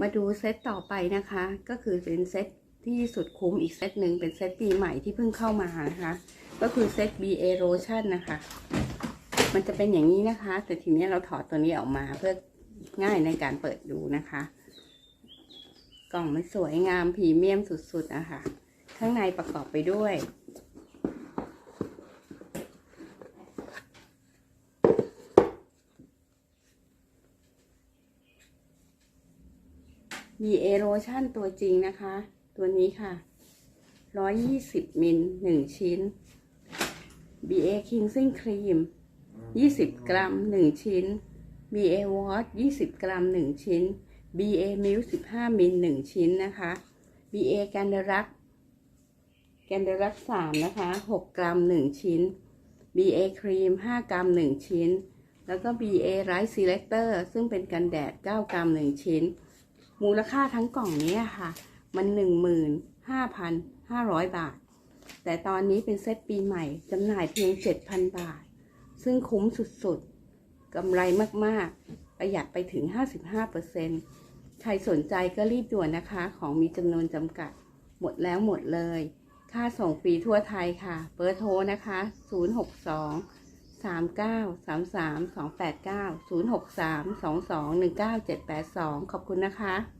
มาดูเซตต่อไปนะคะ ก็คือเป็นเซตที่สุดคุ้มอีกเซตหนึ่งเป็นเซตปีใหม่ที่เพิ่งเข้ามานะคะ ก็คือเซต BA Lotion นะคะ มันจะเป็นอย่างนี้นะคะ แต่ทีนี้เราถอดตัวนี้ออกมาเพื่อง่ายในการเปิดดูนะคะ กล่องมันสวยงามพรีเมียมสุดๆนะคะ ข้างในประกอบไปด้วย BA Lotion ตัวจริงนะคะ ตัวนี้ค่ะ 120มิล1 ชิ้น BA Cleansing Cream 20 กรัม 1 ชิ้น BA Wash 20 กรัม 1 ชิ้น BA Milk 15มิล1 ชิ้นนะคะ BA กันเดรักกันเดรัก3นะคะ 6 กรัม 1 ชิ้น BA ครีม 5 กรัม 1 ชิ้น แล้วก็ BA Rice Selector ซึ่งเป็นกันแดด 9 กรัม 1 ชิ้น มูลค่าทั้งกล่องนี้ค่ะ มัน 15,500 บาท แต่ตอนนี้เป็นเซตปีใหม่จำหน่ายเพียง 7,000 บาท ซึ่งคุ้มสุดๆกำไรมากๆ ประหยัดไปถึง 55%ใครสนใจก็รีบด่วนนะคะ ของมีจำนวนจำกัด หมดแล้วหมดเลย ค่าส่งฟรีทั่วไทยค่ะ เบอร์โทรนะคะ 062 39 33 289 063 22 19 782ขอบคุณนะคะ